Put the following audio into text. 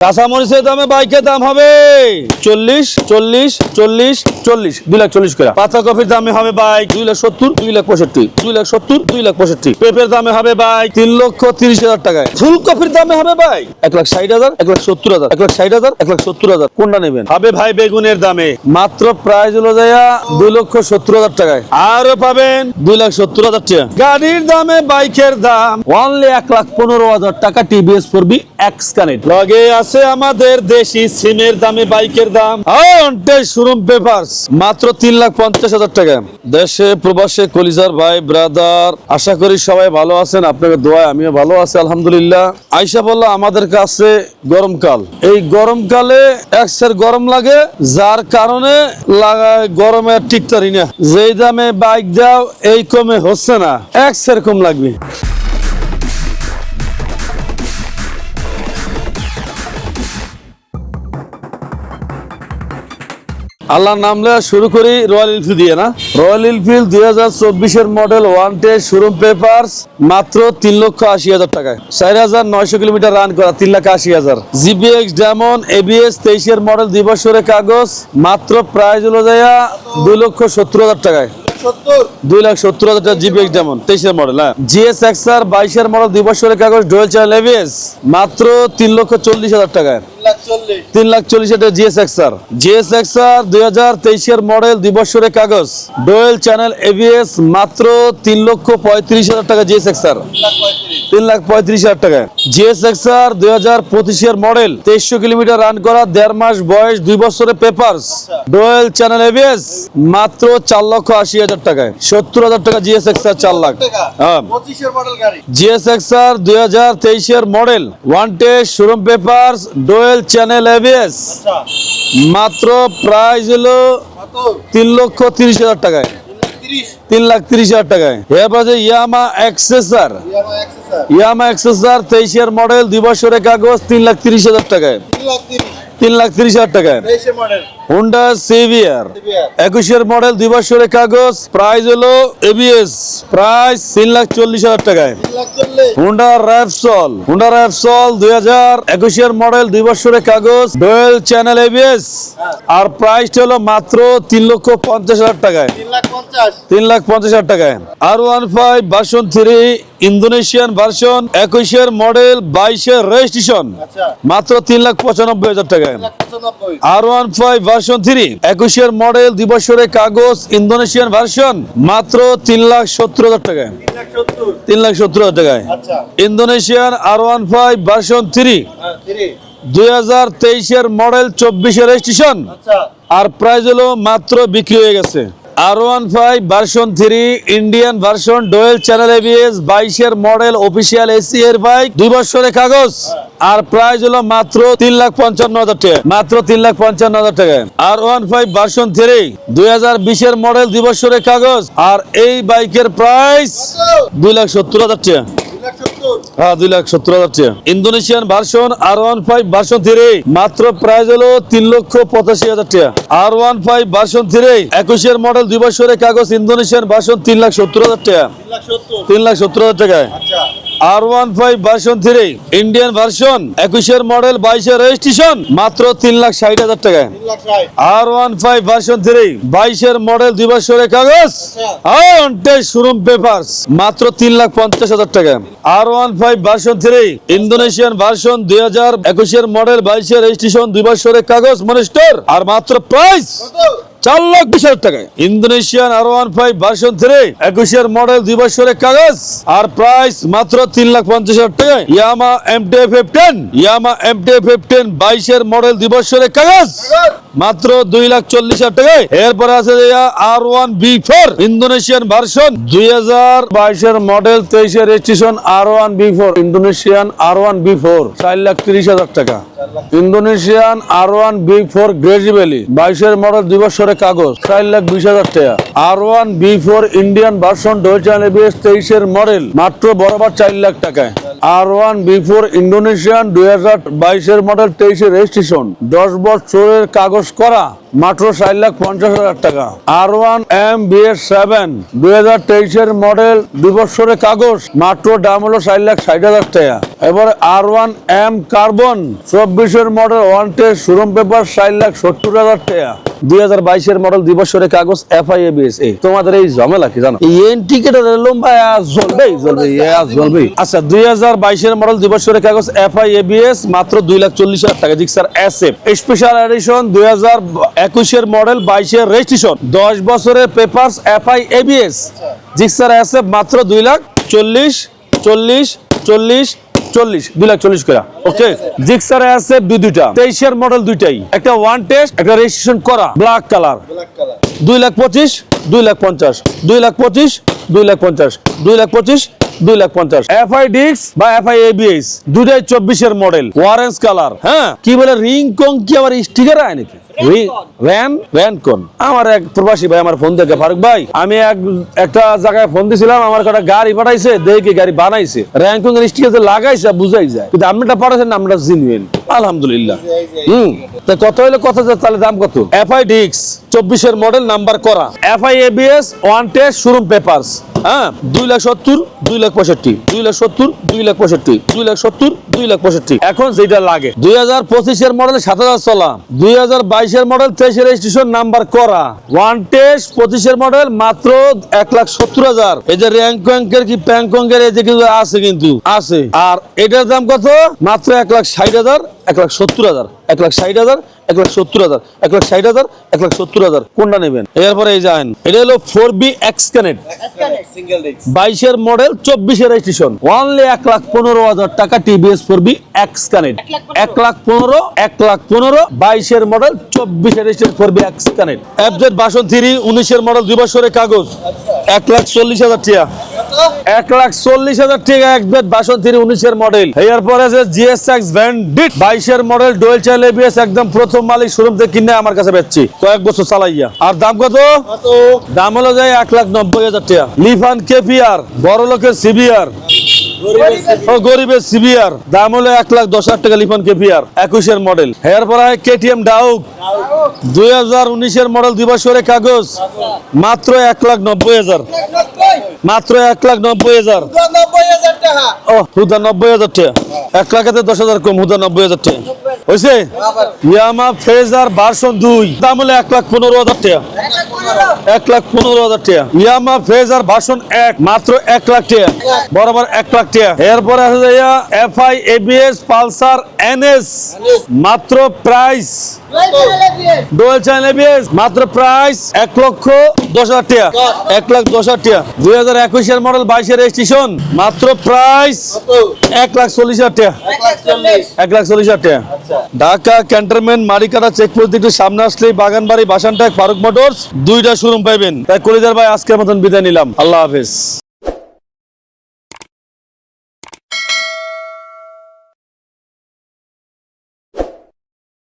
কাঁচামরিচের দামে বাইকের দাম হবে চল্লিশ চল্লিশ চল্লিশ চল্লিশ, দুই লাখ চল্লিশ করে। পাতা কপির দামে হবে বাইক দুই লাখ সত্তর, দুই লাখ পঁয়ষট্টি, দুই লাখ সত্তর, দুই লাখ পঁয়ষট্টি। পেঁপের দামে হবে বাইক তিন লক্ষ তিরিশ হাজার টাকায়। ফুলকপির দামে হবে বাইক এক লাখ ষাট হাজার, এক লাখ সত্তর হাজার, এক লাখ ষাট হাজার, এক লাখ সত্তর হাজার। কোনটা নেবেন? হবে ভাই বেগুনের দামে। মাত্র প্রাইস হলো যাইয়া দুই লক্ষ সত্তর হাজার টাকায়। আরও পাবেন দুই লাখ সত্তর হাজার টাকা। গাড়ির দামে বাইকের দাম অনলি এক লাখ পনেরো হাজার টাকা টিভিএস ফোরবি এক্স কানেক্ট। লগে আছে আমাদের দেশি সিমের দামে বাইকের দাম। শোরুম পেপারস মাত্র তিন লাখ পঞ্চাশ হাজার টাকা। দেশে প্রবাসে কলিজার ভাই ব্রাদার আশা করি সবাই ভালো আছেন আপনাকে দোয়া আমিও ভালো আছি, আলহামদুলিল্লাহ। আইসা বলল, আমাদের কাছে গরমকাল। এই গরমকালে একসের গরম লাগে, যার কারণে লাগায় গরমে টিকতারি না। যেই দামে বাইক দাও, এই কমে হচ্ছে না। এক সেরকম লাগবে। আল্লাহর নাম লেওয়া শুরু করি রয়্যাল এনফিল্ড দিয়ে, না? রয়্যাল এনফিল্ড দুই হাজার চব্বিশের model one test showroom papers, মাত্র তিন লক্ষ আশি হাজার টাকায়। চার হাজার নয়শো কিলোমিটার রান করা, তিন লাখ আশি হাজার। জিবিএক্স ডেমন এবিএস তেইশের মডেল দুই বছরের কাগজ, মাত্র প্রাইস হলো যাইয়া দুই লক্ষ সত্তর হাজার টাকায়। দুই লাখ সত্তর হাজার টাকা জিবিএক্স ডেমন তেইশের মডেল হ্যাঁ? জিএস এক্সআর বাইশের মডেল দুই বছরের কাগজ, ডোয়েল এবিএস, মাত্র তিন লক্ষ চল্লিশ হাজার টাকায়। তিন লাখ চল্লিশ। হাজার জিএস এক্সআর জিএস এক্সআর দুই হাজার তেইশের মডেল দুই বছরের কাগজ। ডোয়েল চ্যানেল এবিএস মাত্র তিন লক্ষ পঁয়ত্রিশ হাজার টাকা জিএস এক্সআর তিন লাখ পঁয়ত্রিশ। হাজার টাকা জিএস এক্সআর দুই হাজার পঁচিশের মডেল তেইশশো কিলোমিটার রান করা দেড় মাস বয়স দুই বছরের পেপারস ডোয়েল চ্যানেল এবিএস মাত্র চার লক্ষ আশি হাজার টাকায়। সত্তর হাজার টাকা জিএস এক্সআর চার লাখ। হ্যাঁ। জিএস এক্সআর দুই হাজার তেইশের model one test showroom papers dual channel ABS আচ্ছা। মাত্র প্রাইস হলো তিন লক্ষ তিরিশ হাজার টাকায়। তিন লাখ তিরিশ হাজার টাকায়। এরপর এক্সেসার ইয়ামা এক্সেসার ইয়ামা এক্সেসার তেইশের মডেল দুই বছরের কাগজ তিন লাখ তিরিশ হাজার টাকায়। তিন লাখ তিরিশ হাজার টাকায়। হুন্ডা সিভিয়ার একুশের মডেল দুই বছরের কাগজ প্রাইস হলো এবিএস প্রাইস তিন লাখ চল্লিশ হাজার টাকায়। হুন্ডা র্যাপসল হুন্ডা র্যাপসল দুই হাজার একুশের মডেল দুই বছরের কাগজ ডোয়েল চ্যানেল এবিএস আর প্রাইসটা হলো মাত্র তিন লক্ষ পঞ্চাশ হাজার টাকায়। তিন লাখ পঞ্চাশ। হাজার টাকায়। আর one five version three Indonesian version একুশের মডেল বাইশের রেজিস্ট্রেশন আচ্ছা। মাত্র তিন লাখ পঁচানব্বই হাজার টাকায় আর ওয়ান ফাইভ ভার্সন থ্রি একুশের মডেল দুই বছরের কাগজ ইন্দোনেশিয়ান ভার্সন মাত্র তিন লাখ সত্তর হাজার টাকায় তিন লাখ সত্তর। হাজার টাকায় আচ্ছা। Indonesian R one five version three দুই হাজার তেইশের মডেল চব্বিশের রেজিস্ট্রেশন আচ্ছা। আর প্রাইস হলো মাত্র বিক্রি হয়ে গেছে। আর one five version three Indian version dual channel ABS বাইশের মডেল অফিসিয়াল এসি এর বাইক দুই বছরের কাগজ। আর প্রাইস হলো মাত্র তিন লাখ পঞ্চান্ন হাজার টাকা। মাত্র তিন লাখ পঞ্চান্ন হাজার টাকা। আর ওয়ান ফাইভ ভার্সন থ্রি দুই হাজার বিশের মডেল দুই বছরের কাগজ। আর এই বাইকের প্রাইস দুই লাখ সত্তর হাজার টাকা। হ্যাঁ দুই লাখ সত্তর হাজার টাকা। Indonesian version R one five version three মাত্র প্রাইস হলো তিন লক্ষ পঁচাশি হাজার টাকা। আর ওয়ান ফাইভ ভার্সন থ্রি একুশের মডেল দুই বছরের কাগজ ইন্দোনেশিয়ান ভার্সন তিন লাখ সত্তর হাজার টাকা। তিন লাখ সত্তর। তিন লাখ সত্তর হাজার টাকায়। আচ্ছা। R one five version three Indian version একুশের মডেল বাইশের রেজিস্ট্রেশন মাত্র তিন লাখ ষাট হাজার টাকায়। ষাট। R one five version three বাইশের মডেল দুই বছরের কাগজ শোরুম পেপারস মাত্র তিন লাখ পঞ্চাশ হাজার টাকা R one five version three Indonesian version দুই হাজার একুশের মডেল বাইশের রেজিস্ট্রেশন দুই বছরের কাগজ মনিস্টার আর মাত্র প্রাইস চার লাখ বিশ হাজার টাকায়। Indonesian R one five version three একুশের মডেল দুই বছরের কাগজ, আর প্রাইস মাত্র তিন লাখ পঞ্চাশ হাজার টাকায়। Yamaha M T fifteen Yamaha M T fifteen বাইশের মডেল দুই বছরের কাগজ, মাত্র দুই লাখ চল্লিশ হাজার টাকায়। এরপর আছে আর one V four Indonesian version দুই হাজার বাইশের মডেল তেইশের registration R one V four Indonesian R one V four চার লাখ তিরিশ হাজার টাকা। Indonesian R one V four গ্রেজি বাইশের মডেল দুই বছরের কাগজ, চার লাখ বিশ হাজার টাকা। R one V four Indian version dual channel ABS তেইশের মডেল মাত্র বরাবর চার লাখ টাকায়। R one V four Indonesian দুই হাজার বাইশের মডেল তেইশের রেজিস্ট্রেশন দশ বছরের কাগজ করা। মাত্র ষাট লাখ পঞ্চাশ হাজার টাকা। R one M B S seven দুই হাজার তেইশের মডেল দুই কাগজ, মাত্র দাম হলো ষাট লাখ ষাট হাজার টাকা। এবারে আর ওয়ান এম কার্বন চব্বিশের model one test showroom paper ষাট লাখ সত্তর হাজার টাকা। দুই হাজার বাইশের মডেল দুই কাগজ এফ আই এবিএস এই তোমাদের এই ঝামেলা কি জানো? এন লম্বা আজ জ্বলবে জ্বলবে জ্বলবে। আচ্ছা দুই হাজার বাইশের মডেল দুই কাগজ এফ আই এবিএস মাত্র দুই লাখ চল্লিশ হাজার টাকা। Gixxer S F special edition দুই হাজার একুশের মডেল, বাইশের রেজিস্ট্রেশন দশ বছরের papers FI ABS Gixxer F মাত্র দুই লাখ চল্লিশ চল্লিশ চল্লিশ চল্লিশ, দুই লাখ চল্লিশ করে। ওকে জিক্সার আছে দুই দুইটা। তেইশের মডেল দুইটাই। একটা ওয়ান টেস্ট একটা রেজিস্ট্রেশন করা। ব্ল্যাক কালার দুই লাখ পঁচিশ দুই লাখ পঞ্চাশ দুই লাখ পঁচিশ দুই লাখ পঞ্চাশ দুই লাখ পঁচিশ দুই লাখ পঞ্চাশ। এফ আই ডিক্স বা এফআই এবিএস দুটাই চব্বিশের মডেল অরেঞ্জ কালার হ্যাঁ? কি বলে রিং কং কি আবার স্টিকার আয় নাকি? র্যান কোন আমার এক প্রবাসী ভাই আমার ফোন থেকে ফারুক ভাই আমি এক একটা জায়গায় ফোন দিছিলাম আমার একটা গাড়ি পাঠাইছে দেখি গাড়ি বানাইছে। র্যাঙ্কিং এর স্টিকার লাগাইছে বুঝাই যায়। কিন্তু আপনারটা পাঠাইছেন আমরা জিনুইন আলহামদুলিল্লাহ। হুম। তা কত হইলে কত তাহলে দাম কত? এফআই ডিক্স চব্বিশের মডেল নাম্বার করা। FI ABS one test showroom papers হ্যাঁ দুই লাখ সত্তর দুই লাখ পঁয়ষট্টি। দুই লাখ সত্তর দুই লাখ পঁয়ষট্টি। দুই লাখ সত্তর দুই লাখ পঁয়ষট্টি। এখন যেটা লাগে। দুই হাজার পঁচিশের মডেল সাত হাজার চলা। দুই হাজার বাইশের মডেল তেইশের রেজিস্ট্রেশন নাম্বার করা। ওয়ান টেস্ট পঁচিশের মডেল মাত্র এক লাখ সত্তর হাজার। এই যে র্যাঙ্ক এর কি প্যাংকঙ্কের এই যে কিন্তু আছে কিন্তু আছে। আর এটার দাম কত? মাত্র এক লাখ ষাট হাজার। এক লাখ সত্তর হাজার, এক লাখ ষাট হাজার, এক লাখ সত্তর হাজার, এক লাখ ষাট হাজার, এক লাখ সত্তর হাজার। কোনটা নেবেন? এরপরে এই যান এটা হলো ফোর বি এক্স কানেক্ট বাইশের মডেল, চব্বিশের রেজিস্ট্রেশন। অনলি এক লাখ পনেরো হাজার টাকা TVS four V X connect এক লাখ পনেরো, এক লাখ পনেরো, বাইশের মডেল, চব্বিশের registration four V X connect FZ version three উনিশের মডেল, দুই বছরের কাগজ, এক লাখ চল্লিশ হাজার টাকা। এক লাখ চল্লিশ হাজার টাকা এক বেড উনিশের মডেল এরপর আছে জিএসএক্স ভ্যান্ডিট বাইশের মডেল ডোয়েল চাইল এবিএস একদম প্রথম মালিক শোরুম থেকে কিনে আমার কাছে বেচছি। কয়েক বছর চালাইয়া। আর দাম কত? দাম হলো যায় এক লাখ নব্বই হাজার টাকা। লিফান কেপিআর বড় লোকের সিবিআর গরিবের সিবিআর দাম হলো এক লাখ দশ হাজার টাকা লিফান কেপিআর একুশের মডেল হয় কেটিএম ডাউক দুই হাজার উনিশের মডেল দুই বছরের কাগজ। মাত্র এক লাখ নব্বই হাজার। মাত্র এক লাখ নব্বই হাজার। নব্বই হাজার টাকা। ও হুদা নব্বই হাজার টাকা। এক লাখ দশ হাজার কম হুদা নব্বই হাজার টাকা। হয়েছে? ইয়ামা ফেজার ভার্সন দুই। দাম হলো এক লাখ পনেরো হাজার টাকা। এক লাখ পনেরো হাজার টাকা। ইয়ামা ফেজার ভার্সন এক মাত্র এক লাখ টাকা। বরাবর এক লাখ টাকা। এরপরে আছে F I ABS Pulsar NS মাত্র প্রাইস। ডোয়েল চ্যানেল এবিএস মাত্র প্রাইস এক লক্ষ দশ হাজার টাকা। এক লাখ দশ হাজার টাকা। দুই হাজার একুশের মডেল বাইশের রেজিস্ট্রেশন মাত্র প্রাইস এক লাখ চল্লিশ হাজার টাকা। এক লাখ চল্লিশ। এক লাখ চল্লিশ হাজার টাকা। ঢাকা ক্যান্টনমেন্ট মারিকাটা চেকপোস্ট একটু সামনে আসলেই বাগানবাড়ি বাসানটাক ফারুক মোটরস, দুইটা শোরুম পাইবেন। তাই কলিদার ভাই, আজকের মতন বিদায় নিলাম। আল্লাহ হাফেজ।